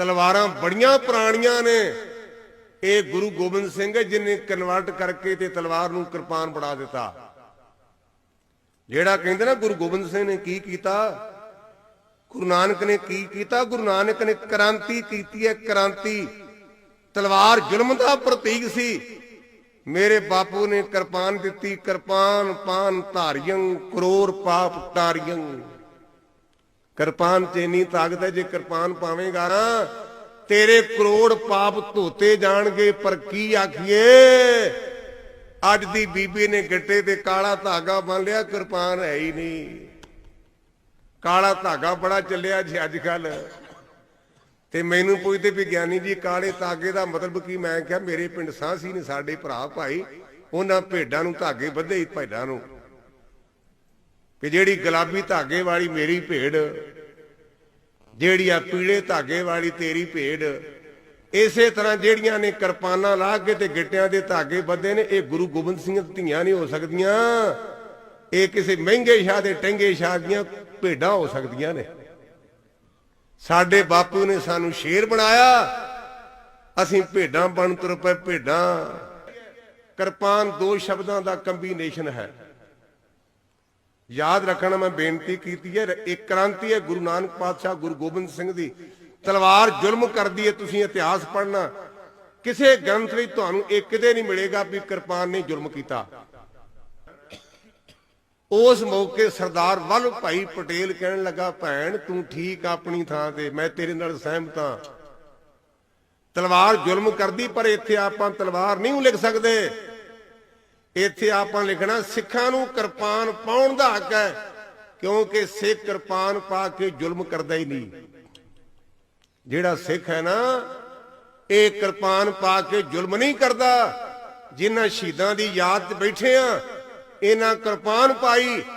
ਤਲਵਾਰਾਂ ਬੜੀਆਂ ਪੁਰਾਣੀਆਂ ਨੇ। ਇਹ ਗੁਰੂ ਗੋਬਿੰਦ ਸਿੰਘ ਹੈ, ਜਿਨੇ ਕਨਵਰਟ ਕਰਕੇ ਤੇ ਤਲਵਾਰ ਨੂੰ ਕਿਰਪਾਨ ਬਣਾ ਦਿੱਤਾ। ਜਿਹੜਾ ਕਹਿੰਦੇ ਨਾ ਗੁਰੂ ਗੋਬਿੰਦ ਸਿੰਘ ਨੇ ਕੀ ਕੀਤਾ? ਗੁਰੂ ਨਾਨਕ ਨੇ ਕੀ ਕੀਤਾ? ਗੁਰੂ ਨਾਨਕ ਨੇ ਕ੍ਰਾਂਤੀ ਕੀਤੀ ਹੈ, ਕ੍ਰਾਂਤੀ। ਤਲਵਾਰ ਜ਼ੁਲਮ ਦਾ ਪ੍ਰਤੀਕ ਸੀ। ਮੇਰੇ ਬਾਪੂ ਨੇ ਕਿਰਪਾਨ ਦਿੱਤੀ ਕਿਰਪਾਨ ਪਾਨ ਧਾਰੀਆਂ, ਕਰੋੜ ਪਾਪ ਤਾਰੀਆਂ ਕਿਰਪਾਨ ਚ ਇੰਨੀ ਤਾਕਤ ਹੈ, ਜੇ ਕਿਰਪਾਨ ਪਾਵੇਂਗਾ ਨਾ, ਤੇਰੇ ਕਰੋੜ ਪਾਪ ਧੋਤੇ ਜਾਣਗੇ, ਪਰ ਕੀ ਆਖੀਏ? ਅੱਜ ਦੀ ਬੀਬੀ ਨੇ ਗੱਟੇ ਤੇ ਕਾਲਾ ਧਾਗਾ ਬੰਨ ਲਿਆ, ਕਿਰਪਾਨ ਹੈ ਹੀ ਨਹੀਂ। ਕਾਲਾ ਧਾਗਾ ਬੜਾ ਚੱਲਿਆ ਜੀ ਅੱਜ ਕੱਲ ਤੇ ਮੈਨੂੰ ਪੁੱਛਦੇ ਵੀ, ਗਿਆਨੀ ਜੀ, ਕਾਲੇ ਧਾਗੇ ਦਾ ਮਤਲਬ ਕੀ? ਮੈਂ ਕਿਹਾ, ਮੇਰੇ ਪਿੰਡ ਸਾਂਸੀ ਨੇ ਸਾਡੇ ਭਰਾ ਭਾਈ, ਉਹਨਾਂ ਭੇਡਾਂ ਨੂੰ ਧਾਗੇ ਬੱਧੇ ਹੀ ਭੇਡਾਂ ਨੂੰ। ਕਿ ਜਿਹੜੀ ਗੁਲਾਬੀ ਧਾਗੇ ਵਾਲੀ ਮੇਰੀ ਭੇਡ, ਜਿਹੜੀ ਆ ਪੀਲੇ ਧਾਗੇ ਵਾਲੀ ਤੇਰੀ ਭੇਡ, ਇਸੇ ਤਰ੍ਹਾਂ ਜਿਹੜੀਆਂ ਨੇ ਕਿਰਪਾਨਾਂ ਲਾ ਕੇ ਤੇ ਗਿੱਟਿਆਂ ਦੇ ਧਾਗੇ ਬੱਧੇ ਨੇ, ਇਹ ਗੁਰੂ ਗੋਬਿੰਦ ਸਿੰਘ ਧੀਆਂ ਨਹੀਂ ਹੋ ਸਕਦੀਆਂ। ਇਹ ਕਿਸੇ ਮਹਿੰਗੇ ਸ਼ਾਹ ਦੇ ਟੰਗੇ ਸ਼ਾਹ ਦੀਆਂ ਭੇਡਾਂ ਹੋ ਸਕਦੀਆਂ ਨੇ। ਸਾਡੇ ਬਾਪੂ ਨੇ ਸਾਨੂੰ ਸ਼ੇਰ ਬਣਾਇਆ। ਅਸੀਂ ਭੇਡਾਂ ਬਣ ਤੁਰ ਪਏ ਭੇਡਾਂ। ਕਿਰਪਾਨ ਦੋ ਸ਼ਬਦਾਂ ਦਾ ਕੰਬੀਨੇਸ਼ਨ ਹੈ। ਯਾਦ ਰੱਖਣਾ ਮੈਂ ਬੇਨਤੀ ਕੀਤੀ ਹੈ, ਇੱਕ ਕ੍ਰਾਂਤੀ ਹੈ ਗੁਰੂ ਨਾਨਕ ਪਾਤਸ਼ਾਹ ਗੁਰੂ ਗੋਬਿੰਦ ਸਿੰਘ ਦੀ। ਤਲਵਾਰ ਜ਼ੁਲਮ ਕਰਦੀ ਹੈ, ਤੁਸੀਂ ਇਤਿਹਾਸ ਪੜ੍ਹਨਾ। ਕਿਸੇ ਗ੍ਰੰਥ ਵਿੱਚ ਤੁਹਾਨੂੰ ਇਹ ਕਿਤੇ ਨਹੀਂ ਮਿਲੇਗਾ ਵੀ ਕਿਰਪਾਨ ਨੇ ਜ਼ੁਲਮ ਕੀਤਾ। ਉਸ ਮੌਕੇ ਸਰਦਾਰ ਵੱਲ ਭਾਈ ਪਟੇਲ ਕਹਿਣ ਲੱਗਾ, ਭੈਣ, ਤੂੰ ਠੀਕ ਆ ਆਪਣੀ ਥਾਂ ਤੇ, ਮੈਂ ਤੇਰੇ ਨਾਲ ਸਹਿਮਤ ਹਾਂ। ਤਲਵਾਰ ਜ਼ੁਲਮ ਕਰਦੀ, ਪਰ ਇੱਥੇ ਆਪਾਂ ਤਲਵਾਰ ਨਹੀਂ ਲਿਖ ਸਕਦੇ। ਇੱਥੇ ਆਪਾਂ ਲਿਖਣਾ, ਸਿੱਖਾਂ ਨੂੰ ਕਿਰਪਾਨ ਪਾਉਣ ਦਾ ਹੱਕ ਹੈ, ਕਿਉਂਕਿ ਸਿੱਖ ਕਿਰਪਾਨ ਪਾ ਕੇ ਜ਼ੁਲਮ ਕਰਦਾ ਹੀ ਨਹੀਂ। ਜਿਹੜਾ ਸਿੱਖ ਹੈ ਨਾ, ਇਹ ਕਿਰਪਾਨ ਪਾ ਕੇ ਜ਼ੁਲਮ ਨਹੀਂ ਕਰਦਾ। ਜਿਨ੍ਹਾਂ ਸ਼ਹੀਦਾਂ ਦੀ ਯਾਦ 'ਚ ਬੈਠੇ ਆ, ਇਹਨਾਂ ਕਿਰਪਾਨ ਪਾਈ